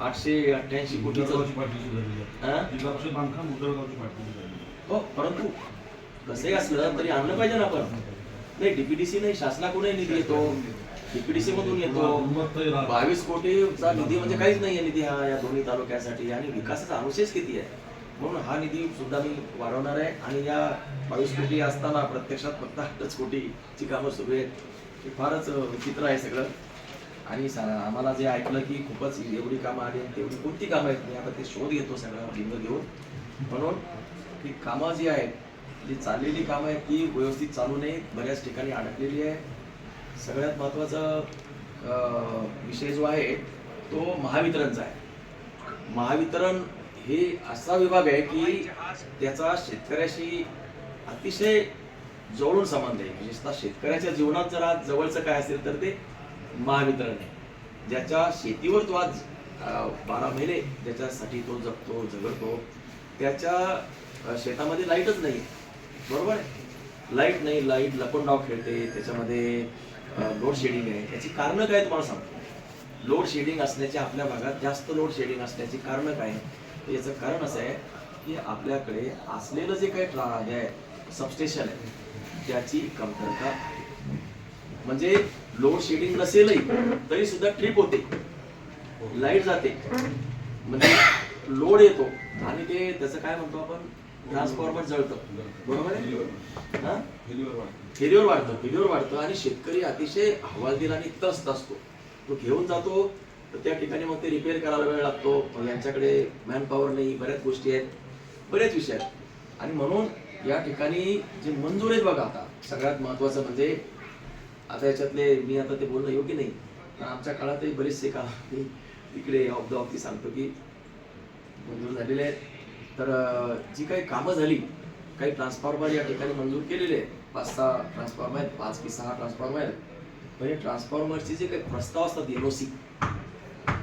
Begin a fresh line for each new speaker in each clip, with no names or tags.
आठशे अठ्ठ्याऐंशी
आहे.
हा?
आहे.
परंतु कसंही असलं तरी आणलं पाहिजे ना आपण नाही डीपीडीसी नाही शासनाकडूनही निधी येतो डीपीडीसी मधून येतो. बावीस कोटीचा निधी म्हणजे काहीच नाहीये निधी हा या दोन्ही तालुक्यासाठी आणि विकासाचा अनुशेष किती आहे म्हणून हा निधी सुद्धा मी वाढवणार आहे आणि या बावीस कोटी असताना प्रत्यक्षात फक्त आठच कोटीची कामं सुरू आहेत हे फारच विचित्र आहे सगळं आणि आम्हाला जे ऐकलं की खूपच एवढी कामं आली आणि तेवढी कोणती कामं आहेत मी आता ते शोध घेतो सगळं लिंग घेऊन. म्हणून ही कामं जी आहेत जी चाललेली कामं आहेत ती व्यवस्थित चालू नाहीत बऱ्याच ठिकाणी अडकलेली आहे. सगळ्यात महत्त्वाचा विषय जो आहे तो महावितरणचा आहे. महावितरण हे असा विभाग आहे की त्याचा शेतकऱ्याशी अतिशय जवळून संबंध आहे. म्हणजे विशेषतः शेतकऱ्याच्या जीवनात जर आज जवळचं काय असेल तर ते महावितरण. आहे ज्याच्या शेतीवर तो आज बारा महिने ज्याच्यासाठी तो जगतो झगडतो त्याच्या शेतामध्ये लाईटच नाही. बरोबर आहे? लाइट नाही लाइट लपंडाव खेळते त्याच्यामध्ये लोड शेडिंग आहे. याची कारणं काय तुम्हाला सांगतो? लोड शेडिंग असण्याची आपल्या भागात जास्त लोड शेडिंग असण्याची कारणं काय? याचं कारण असं आहे की आपल्याकडे असलेलं जे काही ट्रा- हे आहे सबस्टेशन आहे त्याची कमतरता म्हणजे लोड शेडिंग नसेलही तरी सुद्धा ट्रिप होते. लाइट जाते. म्हणजे लोड येतो आणि ते त्याचं काय म्हणतो आपण? ट्रान्सफॉर्मर जळतं. बरोबर
फेरीवर वाढतं
फेल्युअर वाढतं आणि शेतकरी अतिशय हवालदिल आणि त्रस्त असतो. तो घेऊन जातो तर त्या ठिकाणी मग ते रिपेअर करायला वेळ लागतो. यांच्याकडे मॅन पॉवर नाही बऱ्याच गोष्टी आहेत. बरेच विषय आहेत. आणि म्हणून या ठिकाणी जे मंजूर आहेत बघा आता सगळ्यात महत्वाचं म्हणजे आता याच्यातले मी आता ते बोलणं योग्य नाही. पण आमच्या काळातही बरेचसे काम मी तिकडे ऑफ द ऑफ ती सांगतो की मंजूर झालेले आहेत. तर जी काही कामं झाली काही ट्रान्सफॉर्मर या ठिकाणी मंजूर केलेले आहेत. पाच सहा ट्रान्सफॉर्मर आहेत पाच की सहा ट्रान्सफॉर्मर आहेत. म्हणजे ट्रान्सफॉर्मरचे जे काही प्रस्ताव असतात एनओसी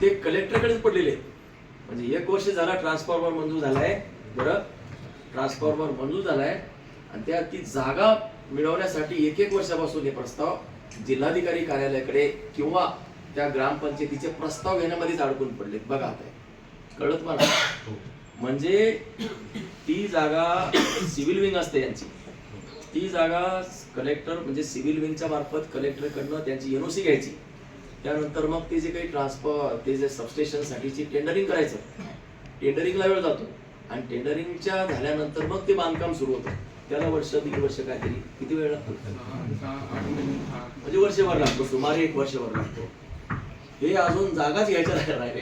ते कलेक्टरकडेच पडलेले आहेत. म्हणजे एक वर्ष झाला ट्रान्सफॉर्मर मंजूर झालाय. बरं ट्रान्सफॉर्मर मंजूर झालाय. आणि त्या ती जागा मिळवण्यासाठी एक एक वर्षापासून हे प्रस्ताव जिल्हाधिकारी कार्यालयाकडे किंवा त्या ग्रामपंचायतीचे प्रस्ताव घेण्यामध्येच अडकून पडलेत. बघा आता. कळत मला?
हो.
म्हणजे ती जागा सिव्हिल विंग असते यांची. ती जागा कलेक्टर म्हणजे सिव्हिल विंगच्या मार्फत कलेक्टरकडनं त्यांची एनओसी घ्यायची. त्यानंतर मग ते जे काही ट्रान्सफर ते जे सबस्टेशन साठीची टेंडरिंग करायचं. टेंडरिंगला वेळ जातो. आणि टेंडरिंगच्या झाल्यानंतर मग ते बांधकाम सुरू होतं. त्याला वर्ष दीड वर्ष काहीतरी किती वेळ लागतो? म्हणजे वर्षभर लागतो सुमारे एक वर्षभर लागतो. हे अजून जागाच घ्यायच्या राहिले